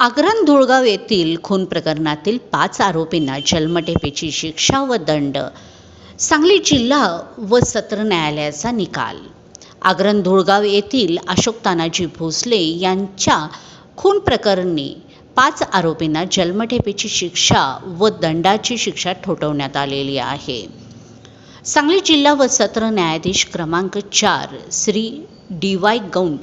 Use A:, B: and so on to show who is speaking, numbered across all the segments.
A: आग्रन धुळगाव येथील खून प्रकरणातील पाच आरोपींना जन्मठेपेची शिक्षा व दंड. सांगली जिल्हा व सत्र न्यायालयाचा निकाल. आग्रन धुळगाव येथील अशोक तानाजी भोसले यांच्या खून प्रकरणी पाच आरोपींना जन्मठेपेची शिक्षा व दंडाची शिक्षा ठोठवण्यात आलेली आहे. सांगली जिल्हा व सत्र न्यायाधीश क्रमांक चार श्री डी वाय गौंड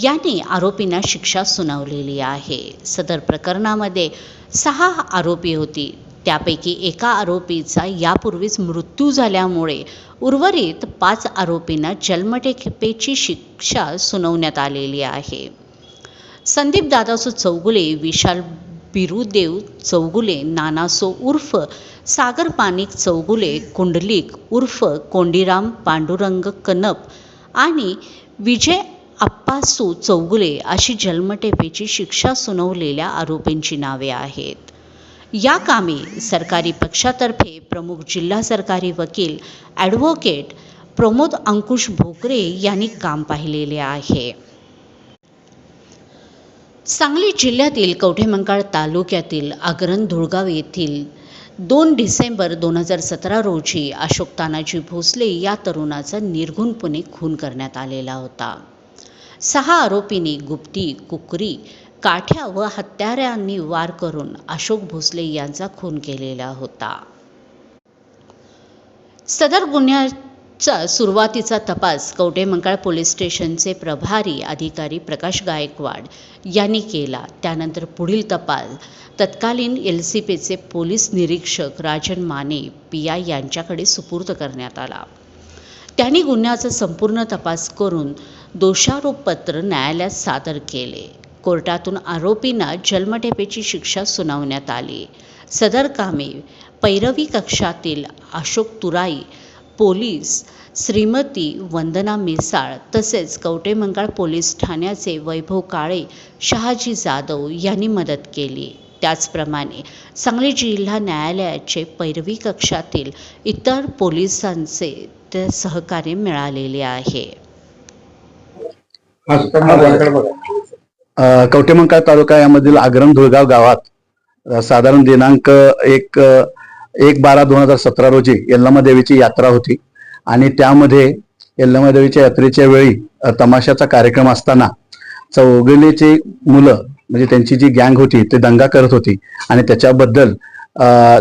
A: यांनी आरोपींना शिक्षा सुनावलेली आहे. सदर प्रकरणामध्ये सहा आरोपी होती. त्यापैकी एका आरोपीचा यापूर्वीच मृत्यू झाल्यामुळे उर्वरित पाच आरोपींना जन्मठेपेची शिक्षा सुनावण्यात आलेली आहे. संदीप दादासो चौगुले विशाल बिरुदेव चौगुले नानासो उर्फ सागर पानिक चौगुले कुंडलिक उर्फ कोंडीराम पांडुरंग कनप आणि विजय अप्पासू चौगुले अशी जन्मठेपेची शिक्षा सुनावलेल्या आरोपींची नावे आहेत. या कामी सरकारी पक्षातर्फे प्रमुख जिल्हा सरकारी वकील ॲडव्होकेट प्रमोद अंकुश भोकरे यांनी काम पाहिलेले आहे. सांगली जिल्ह्यातील कवठेमंकाळ तालुक्यातील आग्रन धुळगाव येथील दोन डिसेंबर दोन हजार सतरा रोजी अशोक तानाजी भोसले या तरुणाचा निर्घुणपणे खून करण्यात आलेला होता. सहा आरोपींनी गुप्ती कुकरी काठ्या व हत्यारांनी वार करून अशोक भोसले यांचा खून केलेला होता. सदर गुन्ह्या चा सुरुवातीचा तपास कवठेमंकाळ पोलीस स्टेशनचे प्रभारी अधिकारी प्रकाश गायकवाड यांनी केला. त्यानंतर पुढील तपास. तत्कालीन एल सी पीचे पोलीस निरीक्षक राजन माने पी आय यांच्याकडे सुपूर्द करण्यात आला. त्यांनी गुन्ह्याचा संपूर्ण तपास करून दोषारोपपत्र न्यायालयात सादर केले. कोर्टातून आरोपींना जन्मठेपेची शिक्षा सुनावण्यात आली. सदर कामे पैरवी कक्षातील अशोक तुराई पोलीस श्रीमती वंदना मिसाळ तसेच कवटेमंकाळ पोलीस ठाण्याचे वैभव काळे शहाजी जाधव यांनी मदत केली. त्याचप्रमाणे सांगली जिल्हा न्यायालयाचे पैरवी कक्षातील इतर पोलिसांचे ते सहकार्य मिळालेले आहे.
B: अ, कवठेमंकाळ तालुका यामधील आग्रम धुळगाव गावात साधारण दिनांक एक एक बारा दोन हजार सतरा रोजी यल्लमा देवीची यात्रा होती. आणि त्यामध्ये यल्लमा देवीच्या यात्रेच्या वेळी तमाशाचा कार्यक्रम असताना चौगलेचे मुलं म्हणजे त्यांची जी गँग होती ते दंगा करत होती. आणि त्याच्याबद्दल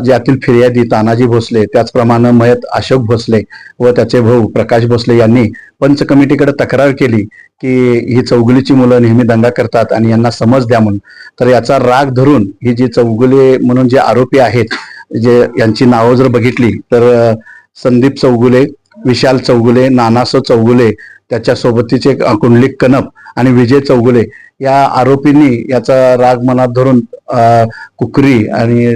B: ज्यातील फिर्यादी तानाजी भोसले त्याचप्रमाणे मयत अशोक भोसले व त्याचे भाऊ प्रकाश भोसले यांनी पंच कमिटीकडे तक्रार केली की ही चौगुलीची मुलं नेहमी दंगा करतात आणि यांना समज द्या म्हणून. तर याचा राग धरून ही जी चौगुले म्हणून जे आरोपी आहेत जे यांची नावं जर बघितली तर संदीप चौगुले विशाल चौगुले नानासो चौगुले त्याच्यासोबतीचे कुंडलिक कनप आणि विजय चौगुले या आरोपींनी याचा राग मनात धरून कुकरी आणि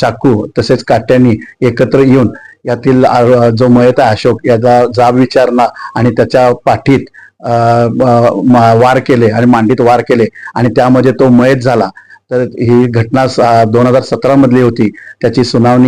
B: चाकू तसेच काट्यांनी एकत्र येऊन यातील जो मयत आहे अशोक याचा जाब विचारणा आणि त्याच्या पाठीत वार केले आणि मांडीत वार केले आणि त्यामध्ये तो मयत झाला. तर ही घटना दोन हजार सतरा मधली होती. त्याची सुनावणी